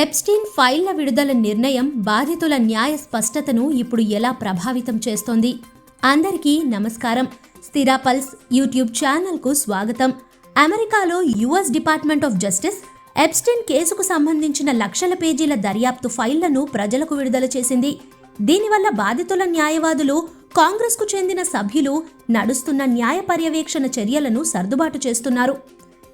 Epstein ఫైళ్ళ విడుదల నిర్ణయం బాధితుల న్యాయ స్పష్టతను ఇప్పుడు ఎలా ప్రభావితం చేస్తోంది? అందరికీ నమస్కారం. స్థిరా పల్స్ యూట్యూబ్ ఛానల్కు స్వాగతం. అమెరికాలో US department of justice Epstein కేసుకు సంబంధించిన లక్షల పేజీల దర్యాప్తు ఫైళ్ళను ప్రజలకు విడుదల చేసింది. దీనివల్ల బాధితుల న్యాయవాదులు కాంగ్రెస్కు చెందిన సభ్యులు నడుస్తున్న న్యాయ పర్యవేక్షణ చర్యలను సర్దుబాటు చేస్తున్నారు.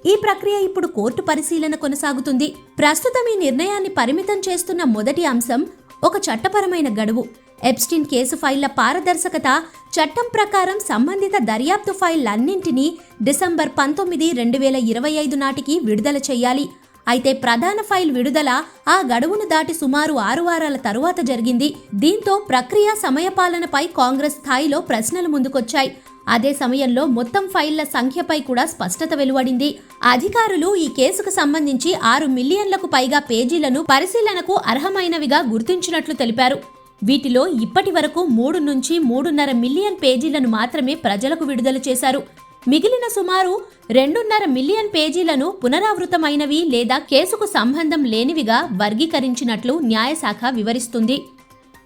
ఈ ప్రక్రియ ఇప్పుడు కోర్టు పరిశీలన కొనసాగుతుంది. ప్రస్తుతం ఈ నిర్ణయాన్ని పరిమితం చేస్తున్న మొదటి అంశం ఒక చట్టపరమైన గడువు. ఎప్స్టిన్ కేసు ఫైళ్ళ పారదర్శకత చట్టం ప్రకారం సంబంధిత దర్యాప్తు ఫైళ్ళన్నింటినీ డిసెంబర్ పంతొమ్మిది రెండు వేల ఇరవై ఐదు నాటికి విడుదల చేయాలి. అయితే ప్రధాన ఫైల్ విడుదల ఆ గడువును దాటి సుమారు ఆరు వారాల తరువాత జరిగింది. దీంతో ప్రక్రియ సమయపాలనపై కాంగ్రెస్ స్థాయిలో ప్రశ్నలు ముందుకొచ్చాయి. అదే సమయంలో మొత్తం ఫైళ్ళ సంఖ్యపై కూడా స్పష్టత వెలువడింది. అధికారులు ఈ కేసుకు సంబంధించి ఆరు మిలియన్లకు పైగా పేజీలను పరిశీలనకు అర్హమైనవిగా గుర్తించినట్లు తెలిపారు. వీటిలో ఇప్పటి వరకు మూడు నుంచి మూడున్నర మిలియన్ పేజీలను మాత్రమే ప్రజలకు విడుదల చేశారు. మిగిలిన సుమారు రెండున్నర మిలియన్ పేజీలను పునరావృతమైనవి లేదా కేసుకు సంబంధం లేనివిగా వర్గీకరించినట్లు న్యాయశాఖ వివరిస్తుంది.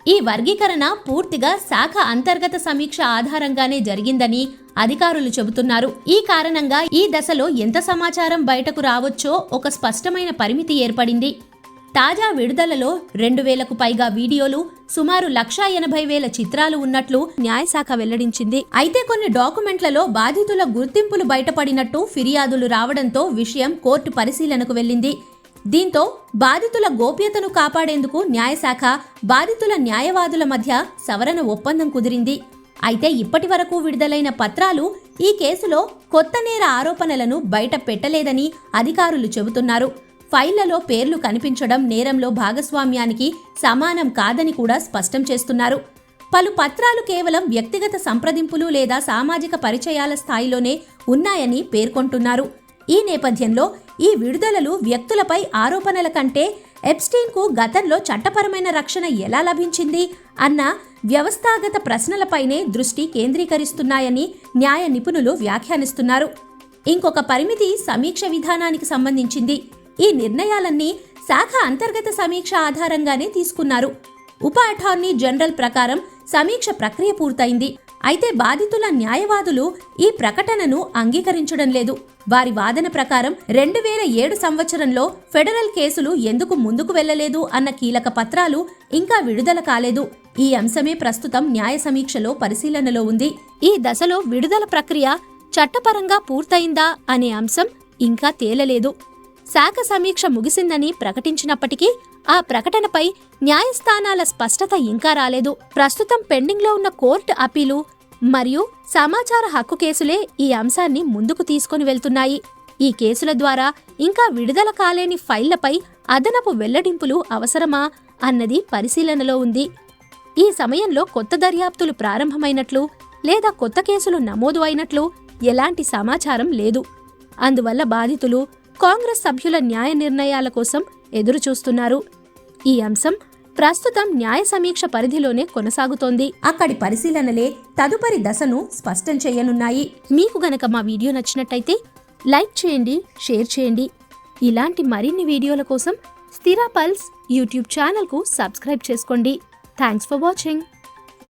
ఈ వర్గీకరణ పూర్తిగా శాఖ అంతర్గత సమీక్ష ఆధారంగానే జరిగిందని అధికారులు చెబుతున్నారు. ఈ కారణంగా ఈ దశలో ఎంత సమాచారం బయటకు రావచ్చో ఒక స్పష్టమైన పరిమితి ఏర్పడింది. తాజా విడుదలలో రెండు వేలకు పైగా వీడియోలు సుమారు లక్షా ఎనభై వేల చిత్రాలు ఉన్నట్లు న్యాయశాఖ వెల్లడించింది. అయితే కొన్ని డాక్యుమెంట్లలో బాధితుల గుర్తింపులు బయటపడినట్టు ఫిర్యాదులు రావడంతో విషయం కోర్టు పరిశీలనకు వెళ్ళింది. దీంతో బాధితుల గోప్యతను కాపాడేందుకు న్యాయశాఖ బాధితుల న్యాయవాదుల మధ్య సవరణ ఒప్పందం కుదిరింది. అయితే ఇప్పటి వరకు విడుదలైన పత్రాలు ఈ కేసులో కొత్త నేర ఆరోపణలను బయట పెట్టలేదని అధికారులు చెబుతున్నారు. ఫైళ్ళలో పేర్లు కనిపించడం నేరంలో భాగస్వామ్యానికి సమానం కాదని కూడా స్పష్టం చేస్తున్నారు. పలు పత్రాలు కేవలం వ్యక్తిగత సంప్రదింపులు లేదా సామాజిక పరిచయాల స్థాయిలోనే ఉన్నాయని పేర్కొంటున్నారు. ఈ నేపథ్యంలో ఈ విడుదలలు వ్యక్తులపై ఆరోపణల కంటే ఎప్స్టీన్కు గతంలో చట్టపరమైన రక్షణ ఎలా లభించింది అన్న వ్యవస్థాగత ప్రశ్నలపైనే దృష్టి కేంద్రీకరిస్తున్నాయని న్యాయ నిపుణులు వ్యాఖ్యానిస్తున్నారు. ఇంకొక పరిమితి సమీక్ష విధానానికి సంబంధించింది. ఈ నిర్ణయాలన్నీ శాఖ అంతర్గత సమీక్ష ఆధారంగానే తీసుకున్నారు. ఉప అటార్నీ జనరల్ ప్రకారం సమీక్ష ప్రక్రియ పూర్తయింది. అయితే బాధితుల న్యాయవాదులు ఈ ప్రకటనను అంగీకరించడం లేదు. వారి వాదన ప్రకారం రెండు వేల ఏడు సంవత్సరంలో ఫెడరల్ కేసులు ఎందుకు ముందుకు వెళ్ళలేదు అన్న కీలక పత్రాలు ఇంకా విడుదల కాలేదు. ఈ అంశమే ప్రస్తుతం న్యాయ సమీక్షలో పరిశీలనలో ఉంది. ఈ దశలో విడుదల ప్రక్రియ చట్టపరంగా పూర్తయిందా అనే అంశం ఇంకా తేలలేదు. శాఖ సమీక్ష ముగిసిందని ప్రకటించినప్పటికీ ఆ ప్రకటనపై న్యాయస్థానాల స్పష్టత ఇంకా రాలేదు. ప్రస్తుతం పెండింగ్లో ఉన్న కోర్టు అపీలు మరియు సమాచార హక్కు కేసులే ఈ అంశాన్ని ముందుకు తీసుకుని వెళ్తున్నాయి. ఈ కేసుల ద్వారా ఇంకా విడుదల కాలేని ఫైళ్ళపై అదనపు వెల్లడింపులు అవసరమా అన్నది పరిశీలనలో ఉంది. ఈ సమయంలో కొత్త దర్యాప్తులు ప్రారంభమైనట్లు లేదా కొత్త కేసులు నమోదు అయినట్లు ఎలాంటి సమాచారం లేదు. అందువల్ల బాధితులు కాంగ్రెస్ సభ్యుల న్యాయ నిర్ణయాల కోసం ఎదురుచూస్తున్నారు. ఈ అంశం ప్రస్తుతం న్యాయ సమీక్ష పరిధిలోనే కొనసాగుతోంది. అక్కడి పరిశీలనలే తదుపరి దశను స్పష్టం చేయనున్నాయి. మీకు గనక మా వీడియో నచ్చినట్టయితే లైక్ చేయండి షేర్ చేయండి. ఇలాంటి మరిన్ని వీడియోల కోసం స్థిరా పల్స్ యూట్యూబ్ ఛానల్కు సబ్స్క్రైబ్ చేసుకోండి. Thanks for watching.